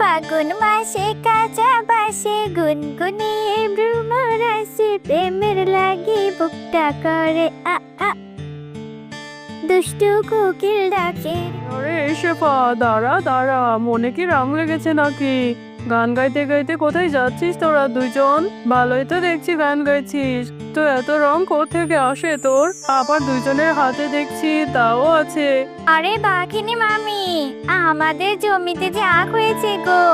ফাগুন মাসে কাঁচা বাসে গুনগুনিয়ে ভ্রমর আসে প্রেমের লাগি বুকটা করে, আ আ। দুষ্টু কোকিল ডাকে, আরে শেফা দাঁড়া দাঁড়া, মনে কি রাম লেগেছে নাকি? গান গাইতে গাইতে কোথায় যাচ্ছিস তোরা দুইজন? ভালোই তো দেখছি গান গাইছিস। তো এত রং থেকে আসে তোর? আবার দুইজনের হাতে দেখছি, তাও আছে। আরে বাঘিনী মামি আমাদের জমিতে যে আখ হয়েছে গো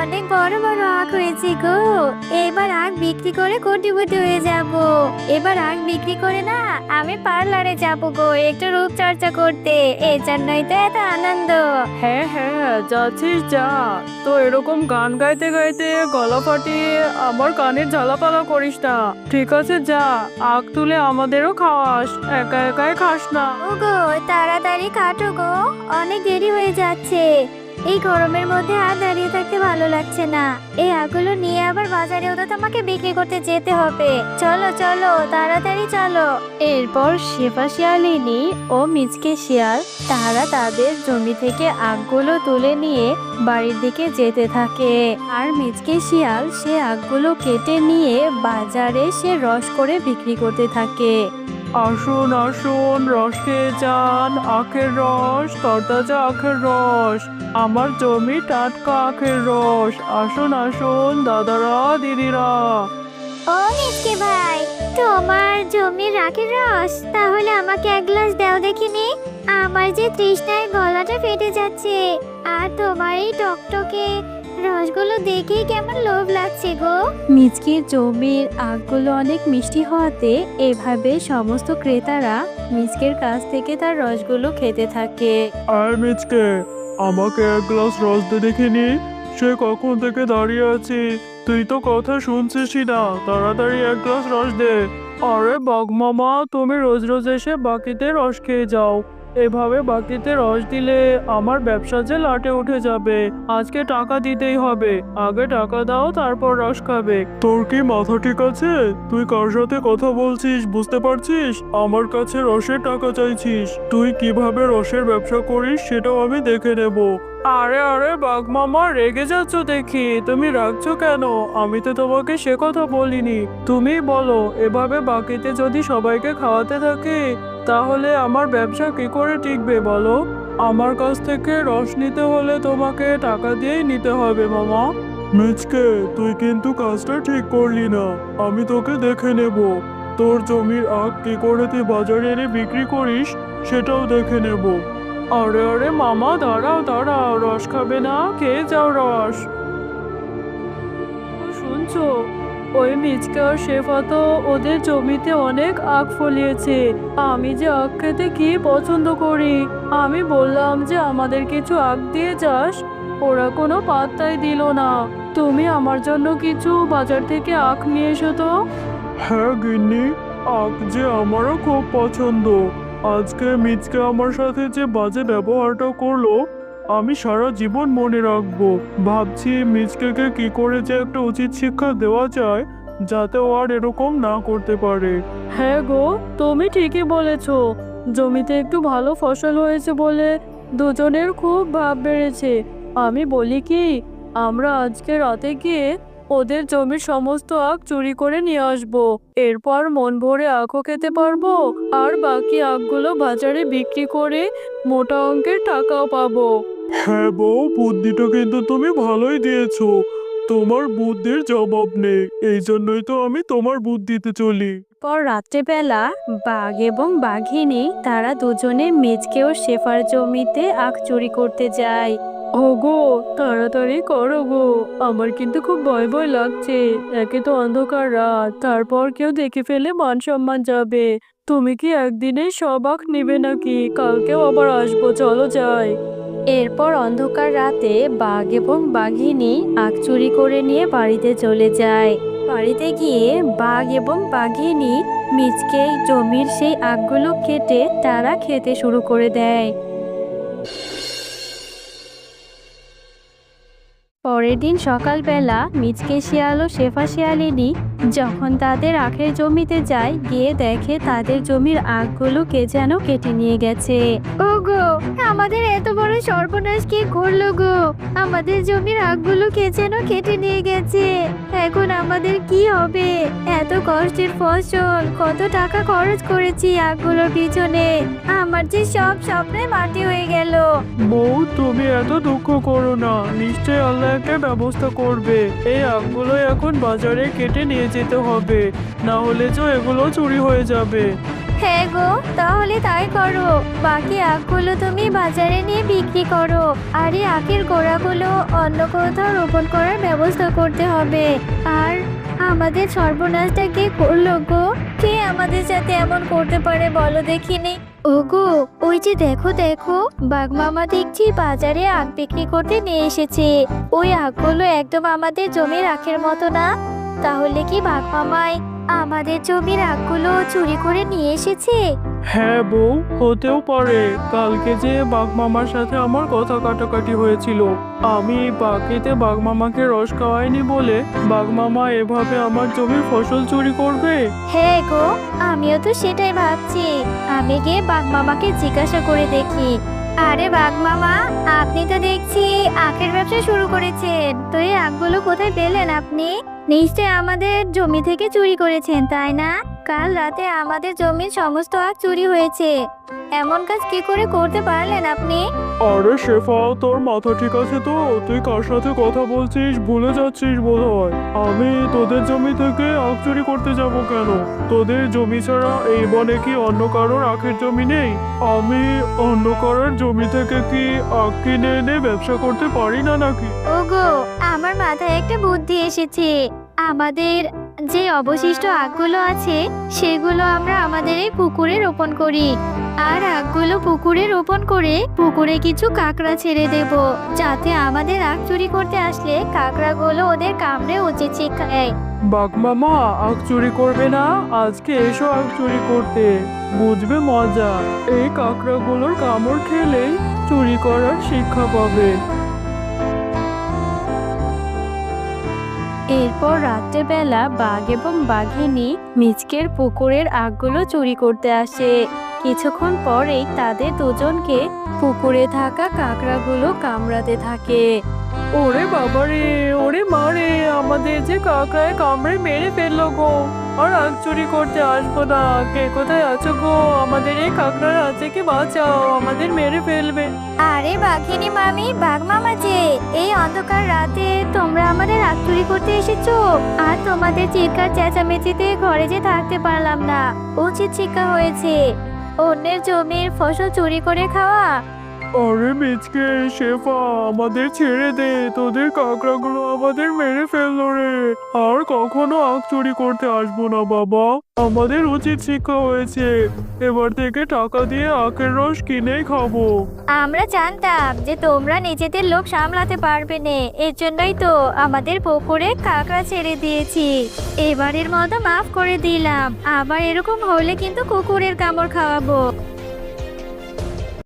অনেক বড় বড় আখ হয়েছে গো। এবার আখ বিক্রি করে কোটিপতি হয়ে যাব। এবার আখ বিক্রি করে না আমি পার্লারে যাব গো একটু রূপচর্চা করতে। এই জন্যই তো এত আনন্দ। হ্যাঁ হ্যাঁ যাচ্ছিস যা। তো এরকম গান গাইতে গাইতে গলা ফাটিয়ে আমার কানের ঝালাপালা করিস না। ঠিক আছে যা। আখ তুলে আমাদেরও খাওয়াস। একা একাই খাস না। ওগো তাড়াতাড়ি কাটো গো, অনেক দেরি হয়ে যাচ্ছে। এই গরমের মধ্যে আর দাঁড়িয়ে থাকতে ভালো লাগছে না। এই আগুলো নিয়ে আবার বাজারেও তো তোমাকে বিক্রি করতে যেতে হবে। চলো চলো, তাড়াতাড়ি চলো। এরপর শেফা শিয়ালিনী ও মিচকে শিয়াল, তারা তাদের জমি থেকে আগগুলো তুলে নিয়ে বাড়ির দিকে যেতে থাকে। আর মিচকে শিয়াল সে আগগুলো কেটে নিয়ে বাজারে সে রস করে বিক্রি করতে থাকে। আসুন আসুন রস খেয়ে যান, আখের রস, তরতাজা আখের রস, আমার জমি টাটকা আখের রস, আসুন আসুন, দাদারা, দিদিরা। ও মিসকে ভাই, তোমার জমির রাখের রস, তাহলে আমাকে এক গ্লাস দাও দেখিনি। আমার যে তৃষ্ণায় গলাটা ফেটে যাচ্ছে, আর তোমার এই টকটকে রসগুলো দেখেই কেমন লোভ লাগছে গো। মিচকির জমির আগগুলো অনেক মিষ্টি হওয়াতে এভাবে সমস্ত ক্রেতারা মিচকের কাছ থেকে তার রসগুলো খেতে থাকে। আর মিচকে আমাকে এক গ্লাস রস দে দেখিনি সে কখন থেকে দাঁড়িয়ে আছি? তুই তো কথা শুনছিসই না। তাড়াতাড়ি এক গ্লাস রস দে। আরে বাঘ মামা তুমি রোজ রোজ এসে বাকিতে রস খেয়ে যাও। এভাবে বাকিতে রস দিলে আমার ব্যবসা যে লাটে উঠে যাবে। আজকে টাকা দিতেই হবে। আগে টাকা দাও, তারপর রস খাবে। তোর কি মাথা ঠিক আছে? তুই কার সাথে কথা বলছিস, বুঝতে পারছিস? আমার কাছে রসের টাকা চাইছিস। তুই কীভাবে রসের ব্যবসা করিস, সেটাও আমি দেখে নেব। আরে আরে, বাঘ মামা, রেগে যাচ্ছ দেখি। তুমি রাখছো কেন? আমি তো তোমাকে সে কথা বলিনি। তুমি বলো, এভাবে বাকিতে যদি সবাইকে খাওয়াতে থাকি তাহলে আমার ব্যবসা কি করে টিকবে বলো? আমার কাছ থেকে রস নিতে হলে তোমাকে টাকা দিয়েই নিতে হবে, মামা। মিচকে, তুই কিন্তু কাজটা ঠিক করলি না। আমি তোকে দেখে নেব। তোর জমির আখ কি করে তুই বাজারে এনে বিক্রি করিস, সেটাও দেখে নেব। আরে আরে, মামা, দাঁড়াও দাঁড়াও। রস খাবে না, খেয়ে যাও রস। শুনছো? ওই মিচকে আর শেফা তো ওদের জমিতে অনেক আখ ফলিয়েছে। আমি যে আখ খেতে কি পছন্দ করি? আমি বললাম যে, আমাদের কিছু আখ দিয়ে যাস ওরা কোনো পাত্তাই দিল না। তুমি আমার জন্য কিছু বাজার থেকে আখ নিয়ে এসো তো। হ্যাঁ গিন্নি, আখ যে আমারও খুব পছন্দ। আজকে মিচকে আমার সাথে যে বাজে ব্যবহারটা করল আমি সারা জীবন মনে রাখব। ভাবছি মিচকেকে কি করে যে একটা উচিত শিক্ষা দেওয়া যায়, যাতে ও আর এরকম না করতে পারে। হ্যাঁ গো, তুমি ঠিকই বলেছ। জমিতে একটু ভালো ফসল হয়েছে বলে দুজনের খুব ভাব বেড়েছে। আমি বলি কি, আমরা আজকে রাতে গিয়ে ওদের জমির সমস্ত আখ চুরি করে নিয়ে আসব। এরপর মন ভরে আখও খেতে পারব, আর বাকি আখগুলো বাজারে বিক্রি করে মোটা অঙ্কের টাকাও পাবো। হ্যাঁ বউ, বুদ্ধিটা কিন্তু তুমি ভালোই দিয়েছ। তোমার বুদ্ধির জবাব নেই। এই জন্যই তো আমি তোমার বুদ্ধিতে চলি। পর রাত্রেবেলা বাঘ এবং বাঘিনী, তারা দুজনে মেজকে শেফার জমিতে আখ চুরি করতে যায়। ওগো, তাড়াতাড়ি করো গো। আমার কিন্তু খুব ভয় ভয় লাগছে। একে তো অন্ধকার রাত। তারপর কেউ দেখে ফেলে মান সম্মান যাবে। তুমি কি একদিনেই সব আখ নেবে নাকি? কালকেও আবার আসব, চলো যাই। এরপর অন্ধকার রাতে বাঘ এবং বাঘিনী আখ চুরি করে নিয়ে বাড়িতে চলে যায়। বাড়িতে গিয়ে বাঘ এবং বাঘিনী মিচকে জমির সেই আখগুলো কেটে তারা খেতে শুরু করে দেয়। পরের দিন সকালবেলা মিচকে শিয়াল ও শেফা শিয়ালিনী যখন তাদের আখের জমিতে যায় গিয়ে দেখে তাদের জমির আখগুলো কে যেন কেটে নিয়ে গেছে। ওগো আমাদের এত বড় সর্বনাশ কি করল গো? আমাদের জমির আগগুলো কে যেন কেটে নিয়ে গেছে। এখন আমাদের কি হবে? এত কষ্টের ফসল কত টাকা খরচ করেছি আগগুলোর পিছনে। আমার যে সব স্বপ্নে মাটি হয়ে গেল। বউ তুমি এত দুঃখ করো না। নিশ্চয় আল্লাহ একটা ব্যবস্থা করবে। এই আগগুলো এখন বাজারে কেটে নিয়ে যেতে হবে। না হলে তো এগুলো চুরি হয়ে যাবে। হ্যাঁ গো, তাহলে তাই করো। বাকি আখগুলো তুমি বাজারে নিয়ে বিক্রি করো। আর এই আখের গোড়াগুলো অন্য কোথাও রোপণ করার ব্যবস্থা করতে হবে। আর আমাদের সর্বনাশটা কে করল গো? কে আমাদের সাথে এমন করতে পারে বলো দেখিনি? ওগো, ওই যে দেখো দেখো বাগমামা দেখছি বাজারে আখ বিক্রি করতে নিয়ে এসেছে। ওই আখগুলো একদম আমাদের জমির আখের মতো না? তাহলে কি বাগমামাই আমাদের জমির আখগুলো চুরি করে নিয়ে এসেছে? হ্যাঁ বউ হতেও পারে। কালকে যে বাঘ মামার সাথে আমার কথা কাটাকাটি হয়েছিল আমি বাকিতে বাঘ মামাকে রস খাওয়াইনি বলে বাঘ মামা এভাবে আমার জমির ফসল চুরি করবে? হ্যাঁ গো আমিও তো সেটাই ভাবছি। আমি গিয়ে বাঘ মামাকে জিজ্ঞাসা করে দেখি। আরে বাঘ মামা আপনি তো দেখছি আখের ব্যবসা শুরু করেছেন। তো এই আখগুলো কোথায় পেলেন আপনি? নিশ্চয় আমাদের জমি থেকে চুরি করেছেন তাই না? কাল রাতে আমাদের জমির সমস্ত আখ চুরি হয়েছে। এমন কাজ কি করে করতে পারলেন আপনি? আরে শেফা তোর মাথা ঠিক আছে তো? তুই কার সাথে কথা বলছিস? ভুলে যাচ্ছিস বোধ হয় আমি তোদের জমি থেকে আখ চুরি করতে যাব কেন? তোদের জমি ছাড়া এই বনে কি অন্য কারোর আখের জমি নেই? আমি অন্য কারোর জমি থেকে কি আখ কিনে এনে ব্যবসা করতে পারি না নাকি? ওগো আমার মাথায় একটা বুদ্ধি এসেছে। আমাদের যে অবশিষ্ট আখগুলো আছে, সেগুলো আমরা আমাদের এই পুকুরে রোপণ করি। আর আখগুলো পুকুরে রোপণ করে পুকুরে কিছু কাঁকড়া ছেড়ে দেব, যাতে আমাদের আখ চুরি করতে আসলে কাঁকড়াগুলো ওদের কামড়ে উচিত শিক্ষা দেয়। বাঘ আখ চুরি করবে না? আজকে এসো আখ চুরি করতে। বুঝবে মজা। এই কাঁকড়াগুলোর কামড় খেলেই চুরি করার শিক্ষা পাবে। এরপর রাত্রেবেলা বাঘ এবং বাঘিনী মিচকের পুকুরের আগগুলো চুরি করতে আসে। কিছুক্ষণ পরেই তাদের দুজনকে পুকুরে থাকা কাঁকড়াগুলো কামড়াতে থাকে। ওরে বাবারে ওরে মারে আমাদের যে কাকড়ায় কামড়ে মেরে ফেলল গো। আর আগ চুরি করতে আসব না, কে কোথায় আছো গো? আমাদের এই কাকড়ার আছে কি বাঁচাও, আমাদের মেরে ফেলবে। আরে বাঘিনী মামি, বাঘ মামা যে, এই অন্ধকার রাতে তোমরা আমাদের আখ চুরি করতে এসেছ? আর তোমাদের চিৎকার চেঁচামেচিতে ঘরে যে থাকতে পারলাম না, উচিত শিক্ষা হয়েছে। অন্যের জমির ফসল চুরি করে খাওয়া আরে মিচকে, শেফা, আমাদের ছেড়ে দে। তোদের কাকড়াগুলো আমাদের মেরে ফেলল রে। আর কখনো আখ চুরি করতে আসব না, বাবা। আমাদের উচিত শিক্ষা হয়েছে। এবার থেকে টাকা দিয়ে আখের রস কিনেই খাব। আমরা জানতাম যে তোমরা নিজেদের লোক সামলাতে পারবে না। এর জন্যই তো আমাদের পুকুরে কাঁকড়া ছেড়ে দিয়েছি। এবারের মতো মাফ করে দিলাম। আবার এরকম হলে কিন্তু কুকুরের কামড় খাওয়াবো।